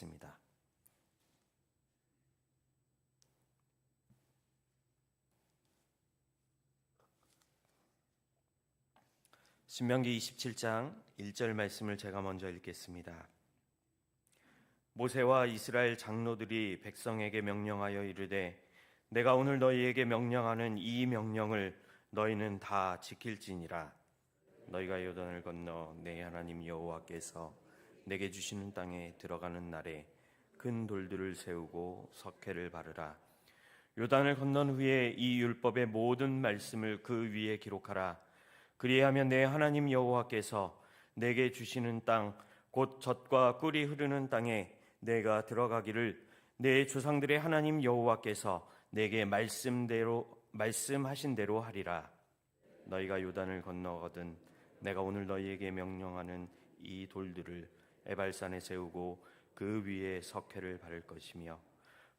있습니다. 신명기 27장 1절 말씀을 제가 먼저 읽겠습니다. 모세와 이스라엘 장로들이 백성에게 명령하여 이르되 내가 오늘 너희에게 명령하는 이 명령을 너희는 다 지킬지니라 너희가 요단을 건너 내 하나님 여호와께서 내게 주시는 땅에 들어가는 날에 큰 돌들을 세우고 석회를 바르라. 요단을 건넌 후에 이 율법의 모든 말씀을 그 위에 기록하라. 그리하면 내 하나님 여호와께서 내게 주시는 땅 곧 젖과 꿀이 흐르는 땅에 내가 들어가기를 내 조상들의 하나님 여호와께서 내게 말씀대로 말씀하신 대로 하리라. 너희가 요단을 건너거든 내가 오늘 너희에게 명령하는 이 돌들을 에발산에 세우고 그 위에 석회를 바를 것이며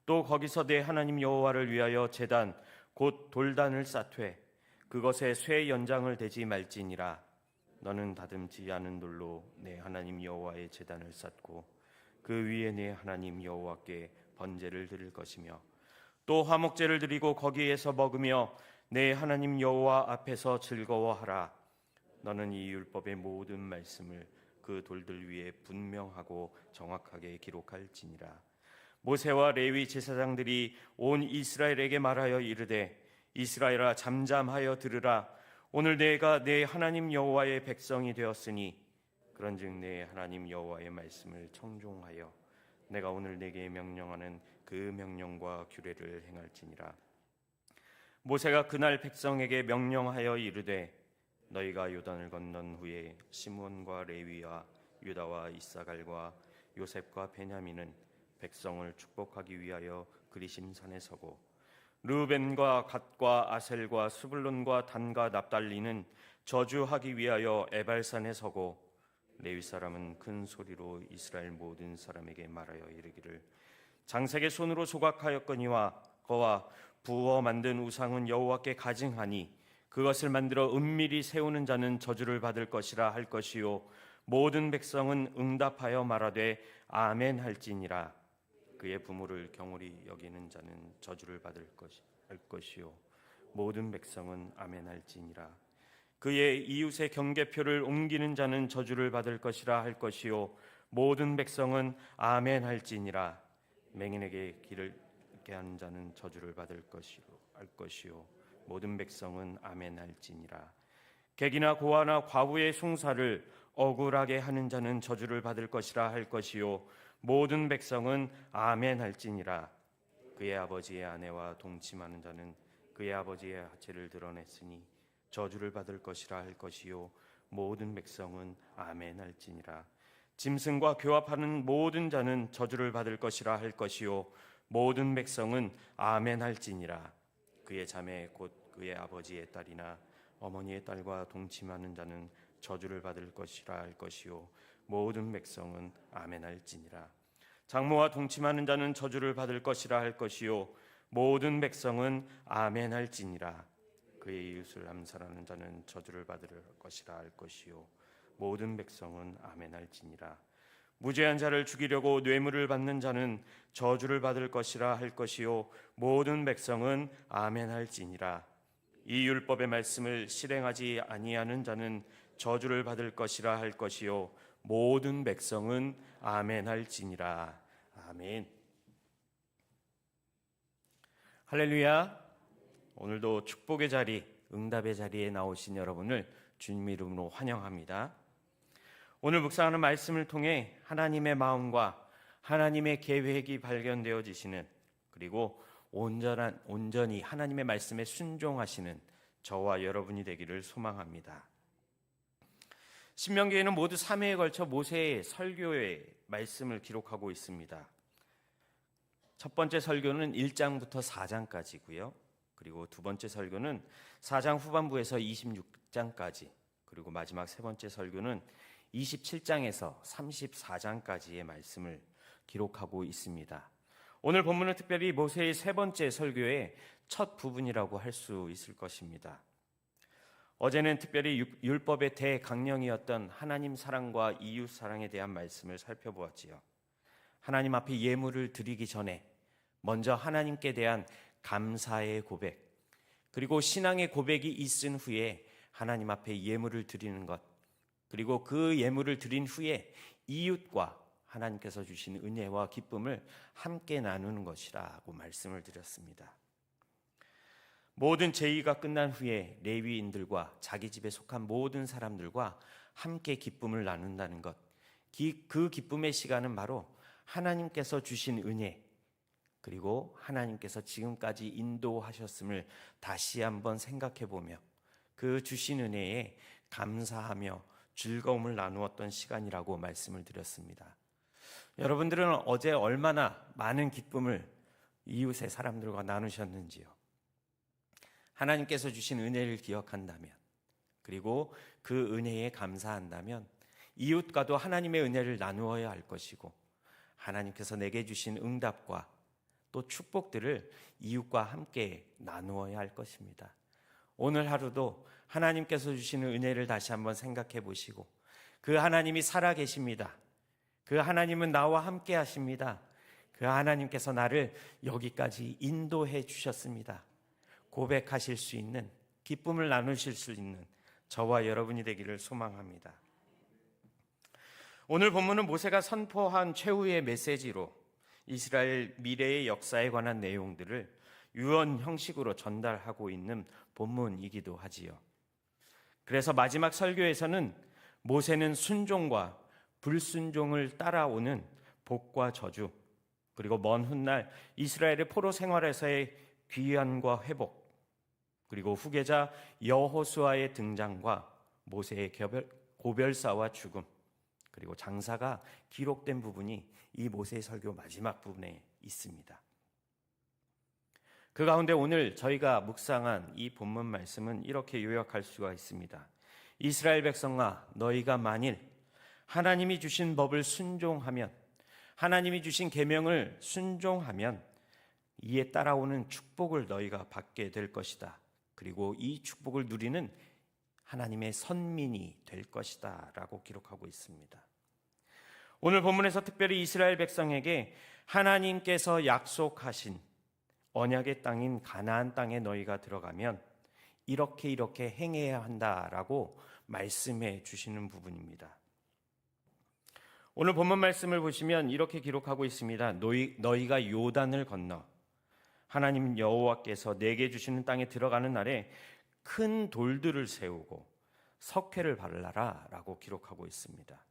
또 거기서 내 하나님 여호와를 위하여 제단 곧 돌단을 쌓되 그것에 쇠 연장을 대지 말지니라. 너는 다듬지 않은 돌로 내 하나님 여호와의 제단을 쌓고 그 위에 내 하나님 여호와께 번제를 드릴 것이며 또 화목제를 드리고 거기에서 먹으며 내 하나님 여호와 앞에서 즐거워하라. 너는 이 율법의 모든 말씀을 그 돌들 위에 분명하고 정확하게 기록할지니라. 모세와 레위 제사장들이 온 이스라엘에게 말하여 이르되 이스라엘아 잠잠하여 들으라. 오늘 내가 내 하나님 여호와의 백성이 되었으니 그런즉 내 하나님 여호와의 말씀을 청종하여 내가 오늘 내게 명령하는 그 명령과 규례를 행할지니라. 모세가 그날 백성에게 명령하여 이르되 너희가 요단을 건넌 후에 시몬과 레위와 유다와 이사갈과 요셉과 베냐민은 백성을 축복하기 위하여 그리심 산에 서고 르벤과 갓과 아셀과 수블론과 단과 납달리는 저주하기 위하여 에발산에 서고 레위 사람은 큰 소리로 이스라엘 모든 사람에게 말하여 이르기를 장색의 손으로 소각하였거니와 거와 부어 만든 우상은 여호와께 가증하니 그것을 만들어 은밀히 세우는 자는 저주를 받을 것이라 할 것이요. 모든 백성은 응답하여 말하되 아멘 할지니라. 그의 부모를 경홀히 여기는 자는 저주를 받을 것이 할 것이요. 모든 백성은 아멘 할지니라. 그의 이웃의 경계표를 옮기는 자는 저주를 받을 것이라 할 것이요. 모든 백성은 아멘 할지니라. 맹인에게 길을 하는 자는 저주를 받을 것이요 할 것이요 모든 백성은 아멘 할지니라. 객이나 고아나 과부의 송사를 억울하게 하는 자는 저주를 받을 것이라 할 것이요. 모든 백성은 아멘 할지니라. 그의 아버지의 아내와 동침하는 자는 그의 아버지의 하체를 드러냈으니 저주를 받을 것이라 할 것이요. 모든 백성은 아멘 할지니라. 짐승과 교합하는 모든 자는 저주를 받을 것이라 할 것이요. 모든 백성은 아멘 할지니라 그의 자매 곧 그의 아버지의 딸이나 어머니의 딸과 동침하는 자는 저주를 받을 것이라 할 것이요. 모든 백성은 아멘 할지니라. 장모와 동침하는 자는 저주를 받을 것이라 할 것이요. 모든 백성은 아멘 할지니라. 그의 이웃을 암살하는 자는 저주를 받을 것이라 할 것이요. 모든 백성은 아멘 할지니라 무죄한 자를 죽이려고 뇌물을 받는 자는 저주를 받을 것이라 할 것이요. 모든 백성은 아멘 할지니라. 이 율법의 말씀을 실행하지 아니하는 자는 저주를 받을 것이라 할 것이요. 모든 백성은 아멘 할지니라. 아멘. 할렐루야. 오늘도 축복의 자리 응답의 자리에 나오신 여러분을 주님 이름으로 환영합니다 오늘 묵상하는 말씀을 통해 하나님의 마음과 하나님의 계획이 발견되어지시는 그리고 온전한 온전히 하나님의 말씀에 순종하시는 저와 여러분이 되기를 소망합니다. 신명기에는 모두 3회에 걸쳐 모세의 설교의 말씀을 기록하고 있습니다. 첫 번째 설교는 1장부터 4장까지고요. 그리고 두 번째 설교는 4장 후반부에서 26장까지 그리고 마지막 세 번째 설교는 27장에서 34장까지의 말씀을 기록하고 있습니다. 오늘 본문은 특별히 모세의 세 번째 설교의 첫 부분이라고 할 수 있을 것입니다. 어제는 특별히 율법의 대강령이었던 하나님 사랑과 이웃 사랑에 대한 말씀을 살펴보았지요. 하나님 앞에 예물을 드리기 전에 먼저 하나님께 대한 감사의 고백, 그리고 신앙의 고백이 있은 후에 하나님 앞에 예물을 드리는 것, 그리고 그 예물을 드린 후에 이웃과 하나님께서 주신 은혜와 기쁨을 함께 나누는 것이라고 말씀을 드렸습니다. 모든 제의가 끝난 후에 레위인들과 자기 집에 속한 모든 사람들과 함께 기쁨을 나눈다는 것. 그 기쁨의 시간은 바로 하나님께서 주신 은혜, 그리고 하나님께서 지금까지 인도하셨음을 다시 한번 생각해 보며 그 주신 은혜에 감사하며 즐거움을 나누었던 시간이라고 말씀을 드렸습니다. 여러분들은 어제 얼마나 많은 기쁨을 이웃의 사람들과 나누셨는지요? 하나님께서 주신 은혜를 기억한다면, 그리고 그 은혜에 감사한다면, 이웃과도 하나님의 은혜를 나누어야 할 것이고, 하나님께서 내게 주신 응답과 또 축복들을 이웃과 함께 나누어야 할 것입니다. 오늘 하루도 하나님께서 주시는 은혜를 다시 한번 생각해 보시고 그 하나님이 살아 계십니다. 그 하나님은 나와 함께 하십니다. 그 하나님께서 나를 여기까지 인도해 주셨습니다. 고백하실 수 있는 기쁨을 나누실 수 있는 저와 여러분이 되기를 소망합니다. 오늘 본문은 모세가 선포한 최후의 메시지로 이스라엘 미래의 역사에 관한 내용들을 유언 형식으로 전달하고 있는 본문이기도 하지요. 그래서 마지막 설교에서는 모세는 순종과 불순종을 따라오는 복과 저주, 그리고 먼 훗날 이스라엘의 포로 생활에서의 귀환과 회복, 그리고 후계자 여호수아의 등장과 모세의 고별사와 죽음, 그리고 장사가 기록된 부분이 이 모세의 설교 마지막 부분에 있습니다. 그 가운데 오늘 저희가 묵상한 이 본문 말씀은 이렇게 요약할 수가 있습니다. 이스라엘 백성아, 너희가 만일 하나님이 주신 법을 순종하면, 하나님이 주신 계명을 순종하면 이에 따라오는 축복을 너희가 받게 될 것이다. 그리고 이 축복을 누리는 하나님의 선민이 될 것이다 라고 기록하고 있습니다. 오늘 본문에서 특별히 이스라엘 백성에게 하나님께서 약속하신 언약의 땅인 가나안 땅에 너희가 들어가면 이렇게 이렇게 행해야 한다라고 말씀해 주시는 부분입니다. 오늘 본문 말씀을 보시면 이렇게 기록하고 있습니다. 너희, 너희가 요단을 건너 하나님 여호와께서 내게 주시는 땅에 들어가는 날에 큰 돌들을 세우고 석회를 발라라라고 기록하고 있습니다.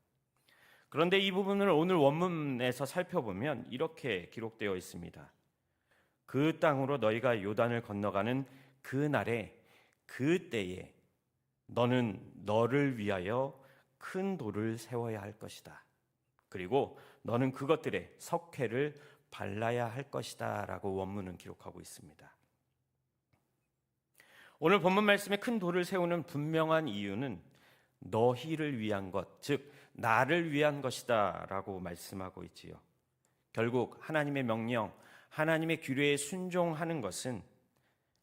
그런데 이 부분을 오늘 원문에서 살펴보면 이렇게 기록되어 있습니다. 그 땅으로 너희가 요단을 건너가는 그 날에 그 때에 너는 너를 위하여 큰 돌을 세워야 할 것이다. 그리고 너는 그것들의 석회를 발라야 할 것이다라고 원문은 기록하고 있습니다. 오늘 본문 말씀에 큰 돌을 세우는 분명한 이유는 너희를 위한 것, 즉 나를 위한 것이다라고 말씀하고 있지요. 결국 하나님의 명령, 하나님의 규례에 순종하는 것은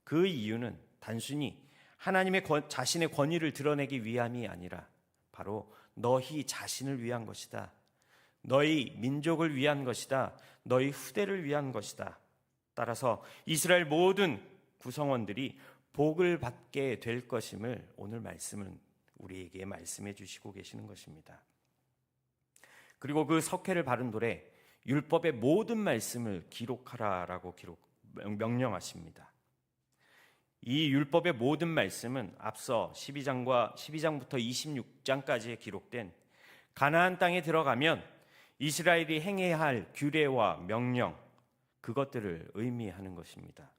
그 이유는 단순히 하나님의 권, 자신의 권위를 드러내기 위함이 아니라 바로 너희 자신을 위한 것이다. 너희 민족을 위한 것이다. 너희 후대를 위한 것이다. 따라서 이스라엘 모든 구성원들이 복을 받게 될 것임을 오늘 말씀은 우리에게 말씀해 주시고 계시는 것입니다. 그리고 그 석회를 바른 돌에 율법의 모든 말씀을 기록하라라고 기록 명령하십니다. 이 율법의 모든 말씀은 앞서 12장과 12장부터 26장까지에 기록된 가나안 땅에 들어가면 이스라엘이 행해야 할 규례와 명령 그것들을 의미하는 것입니다.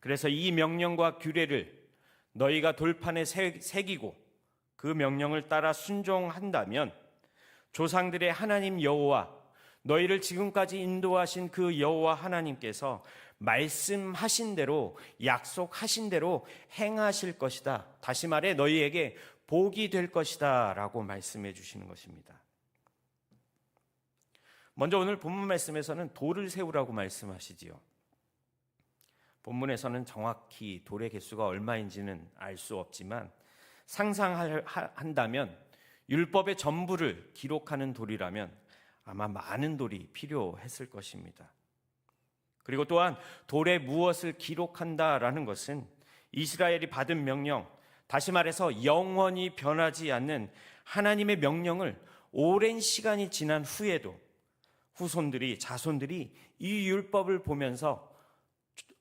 그래서 이 명령과 규례를 너희가 돌판에 새기고 그 명령을 따라 순종한다면 조상들의 하나님 여호와 너희를 지금까지 인도하신 그 여호와 하나님께서 말씀하신 대로 약속하신 대로 행하실 것이다. 다시 말해 너희에게 복이 될 것이다라고 말씀해 주시는 것입니다. 먼저 오늘 본문 말씀에서는 돌을 세우라고 말씀하시지요. 본문에서는 정확히 돌의 개수가 얼마인지는 알 수 없지만 상상한다면 율법의 전부를 기록하는 돌이라면 아마 많은 돌이 필요했을 것입니다. 그리고 또한 돌에 무엇을 기록한다라는 것은 이스라엘이 받은 명령, 다시 말해서 영원히 변하지 않는 하나님의 명령을 오랜 시간이 지난 후에도 후손들이 자손들이 이 율법을 보면서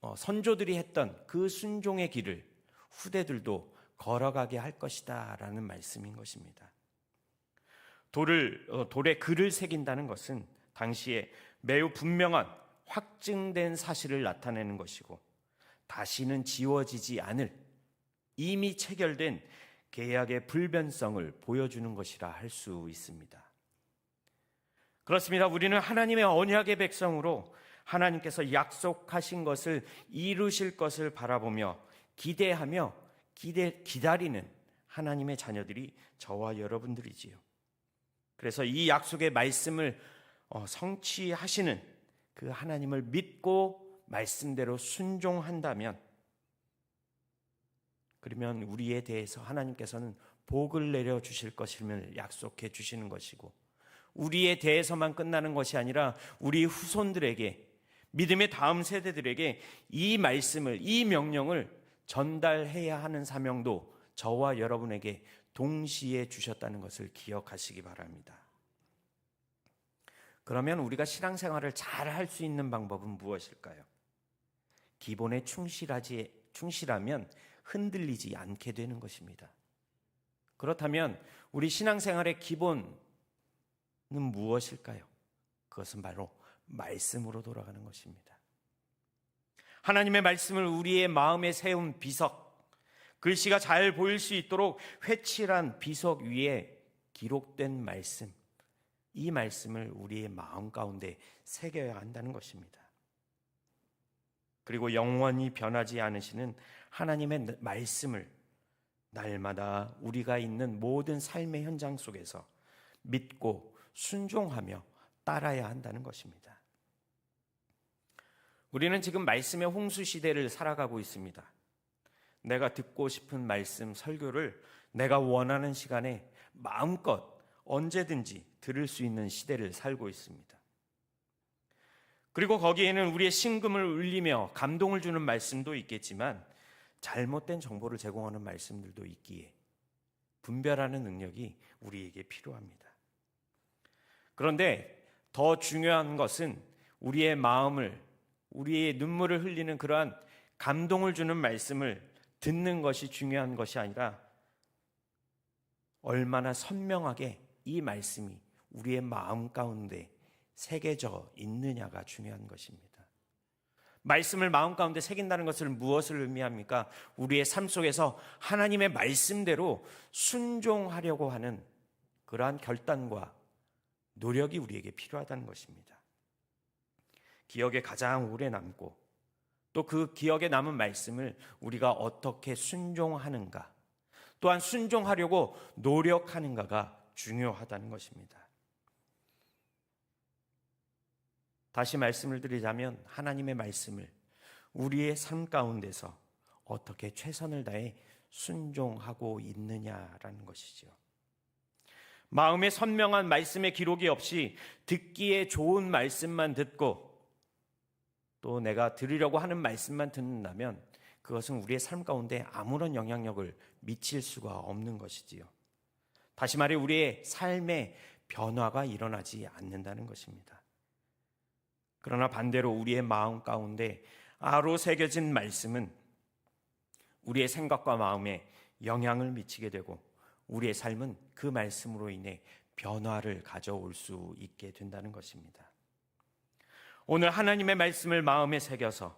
어, 선조들이 했던 그 순종의 길을 후대들도 걸어가게 할 것이다 라는 말씀인 것입니다. 돌을 어, 돌에 글을 새긴다는 것은 당시에 매우 분명한 확증된 사실을 나타내는 것이고 다시는 지워지지 않을 이미 체결된 계약의 불변성을 보여주는 것이라 할 수 있습니다. 그렇습니다. 우리는 하나님의 언약의 백성으로 하나님께서 약속하신 것을 이루실 것을 바라보며 기대하며 기대, 기다리는 하나님의 자녀들이 저와 여러분들이지요. 그래서 이 약속의 말씀을 어, 성취하시는 그 하나님을 믿고 말씀대로 순종한다면 그러면 우리에 대해서 하나님께서는 복을 내려 주실 것임을 약속해 주시는 것이고 우리에 대해서만 끝나는 것이 아니라 우리 후손들에게 믿음의 다음 세대들에게 이 말씀을 이 명령을 전달해야 하는 사명도 저와 여러분에게 동시에 주셨다는 것을 기억하시기 바랍니다. 그러면 우리가 신앙생활을 잘 할 수 있는 방법은 무엇일까요? 기본에 충실하지 충실하면 흔들리지 않게 되는 것입니다. 그렇다면 우리 신앙생활의 기본은 무엇일까요? 그것은 바로 말씀으로 돌아가는 것입니다. 하나님의 말씀을 우리의 마음에 세운 비석, 글씨가 잘 보일 수 있도록 회칠한 비석 위에 기록된 말씀, 이 말씀을 우리의 마음 가운데 새겨야 한다는 것입니다. 그리고 영원히 변하지 않으시는 하나님의 말씀을 날마다 우리가 있는 모든 삶의 현장 속에서 믿고 순종하며 따라야 한다는 것입니다. 우리는 지금 말씀의 홍수 시대를 살아가고 있습니다. 내가 듣고 싶은 말씀 설교를 내가 원하는 시간에 마음껏 언제든지 들을 수 있는 시대를 살고 있습니다. 그리고 거기에는 우리의 심금을 울리며 감동을 주는 말씀도 있겠지만 잘못된 정보를 제공하는 말씀들도 있기에 분별하는 능력이 우리에게 필요합니다. 그런데 더 중요한 것은 우리의 마음을 우리의 눈물을 흘리는 그러한 감동을 주는 말씀을 듣는 것이 중요한 것이 아니라 얼마나 선명하게 이 말씀이 우리의 마음 가운데 새겨져 있느냐가 중요한 것입니다. 말씀을 마음 가운데 새긴다는 것을 무엇을 의미합니까? 우리의 삶 속에서 하나님의 말씀대로 순종하려고 하는 그러한 결단과 노력이 우리에게 필요하다는 것입니다. 기억에 가장 오래 남고 또 그 기억에 남은 말씀을 우리가 어떻게 순종하는가 또한 순종하려고 노력하는가가 중요하다는 것입니다. 다시 말씀을 드리자면 하나님의 말씀을 우리의 삶 가운데서 어떻게 최선을 다해 순종하고 있느냐라는 것이죠. 마음에 선명한 말씀의 기록이 없이 듣기에 좋은 말씀만 듣고 또 내가 들으려고 하는 말씀만 듣는다면 그것은 우리의 삶 가운데 아무런 영향력을 미칠 수가 없는 것이지요. 다시 말해 우리의 삶의 변화가 일어나지 않는다는 것입니다. 그러나 반대로 우리의 마음 가운데 아로 새겨진 말씀은 우리의 생각과 마음에 영향을 미치게 되고 우리의 삶은 그 말씀으로 인해 변화를 가져올 수 있게 된다는 것입니다. 오늘 하나님의 말씀을 마음에 새겨서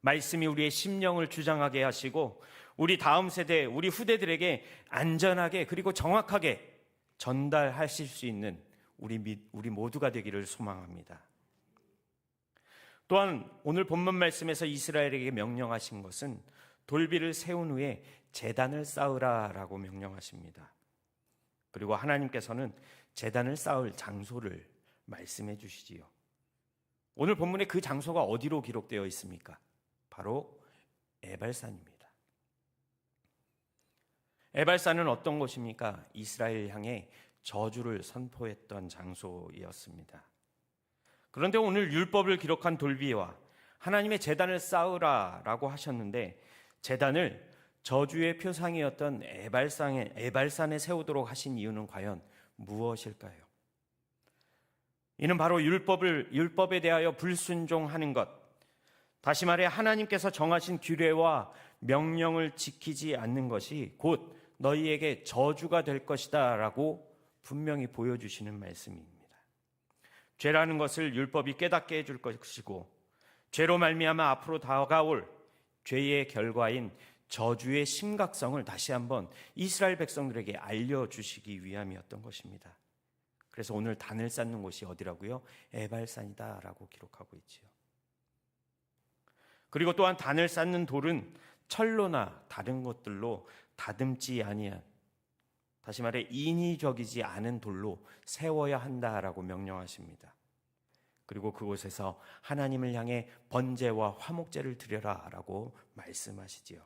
말씀이 우리의 심령을 주장하게 하시고 우리 다음 세대, 우리 후대들에게 안전하게 그리고 정확하게 전달하실 수 있는 우리 우리 모두가 되기를 소망합니다. 또한 오늘 본문 말씀에서 이스라엘에게 명령하신 것은 돌비를 세운 후에 재단을 쌓으라라고 명령하십니다. 그리고 하나님께서는 재단을 쌓을 장소를 말씀해 주시지요. 오늘 본문에 그 장소가 어디로 기록되어 있습니까? 바로 에발산입니다. 에발산은 어떤 곳입니까? 이스라엘 향해 저주를 선포했던 장소이었습니다. 그런데 오늘 율법을 기록한 돌비와 하나님의 재단을 쌓으라라고 하셨는데 재단을 저주의 표상이었던 에발산에, 에발산에 세우도록 하신 이유는 과연 무엇일까요? 이는 바로 율법을 율법에 대하여 불순종하는 것. 다시 말해 하나님께서 정하신 규례와 명령을 지키지 않는 것이 곧 너희에게 저주가 될 것이다라고 분명히 보여주시는 말씀입니다. 죄라는 것을 율법이 깨닫게 해줄 것이고 죄로 말미암아 앞으로 다가올 죄의 결과인 저주의 심각성을 다시 한번 이스라엘 백성들에게 알려주시기 위함이었던 것입니다. 그래서 오늘 단을 쌓는 곳이 어디라고요? 에발산이다라고 기록하고 있지요. 그리고 또한 단을 쌓는 돌은 철로나 다른 것들로 다듬지 아니한 다시 말해 인위적이지 않은 돌로 세워야 한다라고 명령하십니다. 그리고 그곳에서 하나님을 향해 번제와 화목제를 드려라라고 말씀하시지요.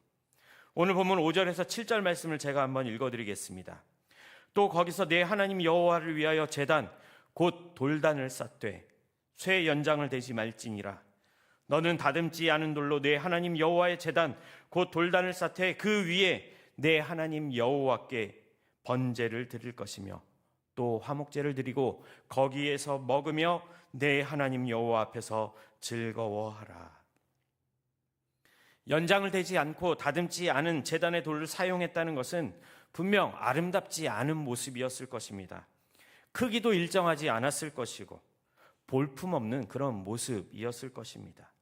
오늘 본문 5절에서 7절 말씀을 제가 한번 읽어 드리겠습니다. 또 거기서 내 하나님 여호와를 위하여 제단 곧 돌단을 쌓되 쇠 연장을 대지 말지니라 너는 다듬지 않은 돌로 내 하나님 여호와의 제단 곧 돌단을 쌓되 그 위에 내 하나님 여호와께 번제를 드릴 것이며 또 화목제를 드리고 거기에서 먹으며 내 하나님 여호와 앞에서 즐거워하라. 연장을 대지 않고 다듬지 않은 제단의 돌을 사용했다는 것은 분명 아름답지 않은 모습이었을 것입니다. 크기도 일정하지 않았을 것이고 볼품없는 그런 모습이었을 것입니다.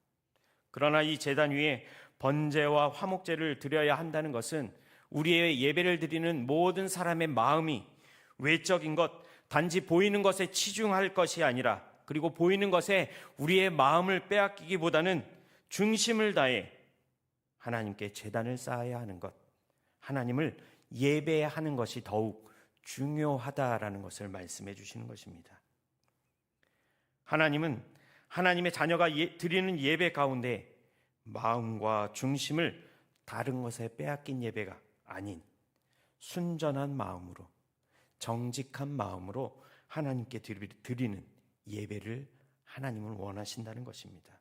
그러나 이 제단 위에 번제와 화목제를 드려야 한다는 것은 우리의 예배를 드리는 모든 사람의 마음이 외적인 것, 단지 보이는 것에 치중할 것이 아니라 그리고 보이는 것에 우리의 마음을 빼앗기기보다는 중심을 다해 하나님께 재단을 쌓아야 하는 것, 하나님을 예배하는 것이 더욱 중요하다라는 것을 말씀해 주시는 것입니다. 하나님은 하나님의 자녀가 예, 드리는 예배 가운데 마음과 중심을 다른 것에 빼앗긴 예배가 아닌 순전한 마음으로 정직한 마음으로 하나님께 드리는 예배를 하나님은 원하신다는 것입니다.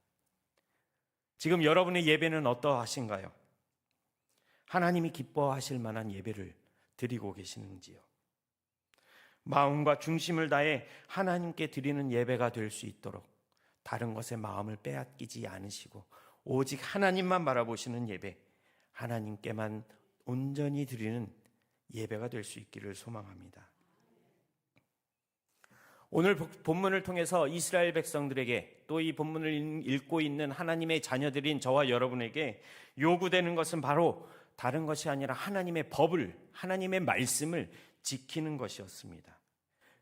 지금 여러분의 예배는 어떠하신가요? 하나님이 기뻐하실 만한 예배를 드리고 계시는지요? 마음과 중심을 다해 하나님께 드리는 예배가 될 수 있도록 다른 것에 마음을 빼앗기지 않으시고 오직 하나님만 바라보시는 예배, 하나님께만 온전히 드리는 예배가 될 수 있기를 소망합니다. 오늘 본문을 통해서 이스라엘 백성들에게 또 이 본문을 읽고 있는 하나님의 자녀들인 저와 여러분에게 요구되는 것은 바로 다른 것이 아니라 하나님의 법을, 하나님의 말씀을 지키는 것이었습니다.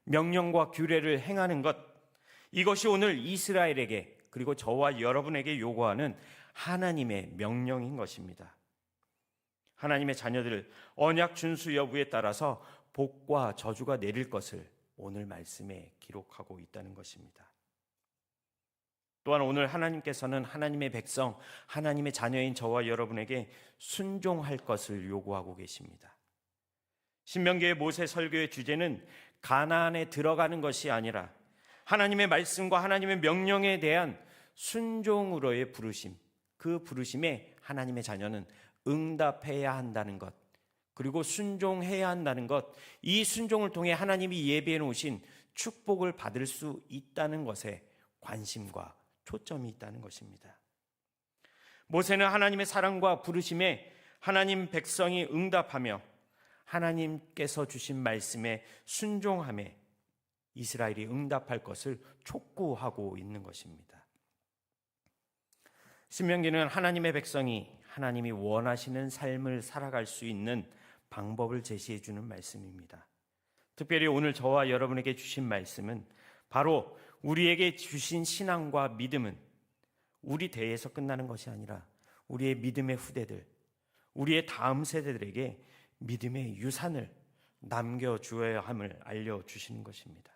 명령과 규례를 행하는 것, 이것이 오늘 이스라엘에게 그리고 저와 여러분에게 요구하는 하나님의 명령인 것입니다. 하나님의 자녀들 언약 준수 여부에 따라서 복과 저주가 내릴 것을 오늘 말씀에 기록하고 있다는 것입니다. 또한 오늘 하나님께서는 하나님의 백성, 하나님의 자녀인 저와 여러분에게 순종할 것을 요구하고 계십니다. 신명기의 모세 설교의 주제는 가나안에 들어가는 것이 아니라 하나님의 말씀과 하나님의 명령에 대한 순종으로의 부르심, 그 부르심에 하나님의 자녀는 응답해야 한다는 것, 그리고 순종해야 한다는 것, 이 순종을 통해 하나님이 예비해 놓으신 축복을 받을 수 있다는 것에 관심과 초점이 있다는 것입니다. 모세는 하나님의 사랑과 부르심에 하나님 백성이 응답하며 하나님께서 주신 말씀에 순종함에 이스라엘이 응답할 것을 촉구하고 있는 것입니다. 신명기는 하나님의 백성이 하나님이 원하시는 삶을 살아갈 수 있는 방법을 제시해 주는 말씀입니다. 특별히 오늘 저와 여러분에게 주신 말씀은 바로 우리에게 주신 신앙과 믿음은 우리 대에서 끝나는 것이 아니라 우리의 믿음의 후대들, 우리의 다음 세대들에게 믿음의 유산을 남겨주어야 함을 알려주시는 것입니다.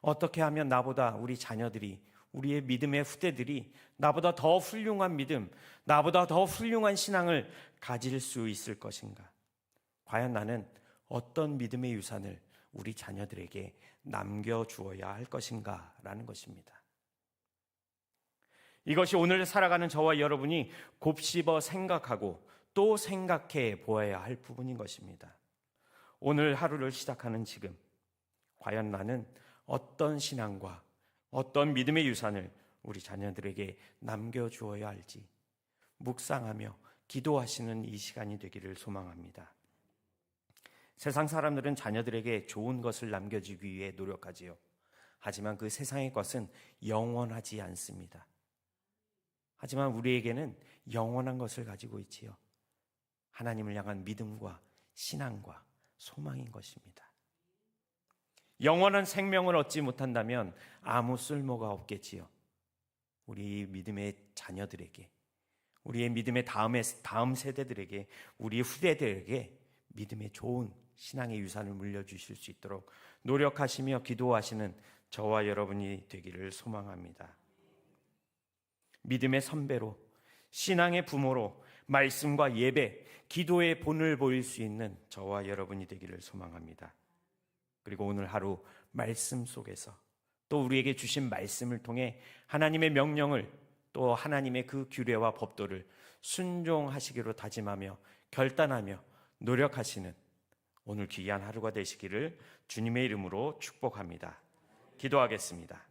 어떻게 하면 나보다 우리 자녀들이, 우리의 믿음의 후대들이 나보다 더 훌륭한 믿음, 나보다 더 훌륭한 신앙을 가질 수 있을 것인가? 과연 나는 어떤 믿음의 유산을 우리 자녀들에게 남겨주어야 할 것인가 라는 것입니다. 이것이 오늘 살아가는 저와 여러분이 곱씹어 생각하고 또 생각해 보아야 할 부분인 것입니다. 오늘 하루를 시작하는 지금, 과연 나는 어떤 신앙과 어떤 믿음의 유산을 우리 자녀들에게 남겨주어야 할지 묵상하며 기도하시는 이 시간이 되기를 소망합니다. 세상 사람들은 자녀들에게 좋은 것을 남겨주기 위해 노력하지요. 하지만 그 세상의 것은 영원하지 않습니다. 하지만 우리에게는 영원한 것을 가지고 있지요. 하나님을 향한 믿음과 신앙과 소망인 것입니다. 영원한 생명을 얻지 못한다면 아무 쓸모가 없겠지요. 우리 믿음의 자녀들에게, 우리의 믿음의 다음 세대들에게, 우리 후대들에게 믿음의 좋은 신앙의 유산을 물려주실 수 있도록 노력하시며 기도하시는 저와 여러분이 되기를 소망합니다. 믿음의 선배로, 신앙의 부모로, 말씀과 예배, 기도의 본을 보일 수 있는 저와 여러분이 되기를 소망합니다. 그리고 오늘 하루 말씀 속에서 또 우리에게 주신 말씀을 통해 하나님의 명령을 또 하나님의 그 규례와 법도를 순종하시기로 다짐하며 결단하며 노력하시는 오늘 귀한 하루가 되시기를 주님의 이름으로 축복합니다. 기도하겠습니다.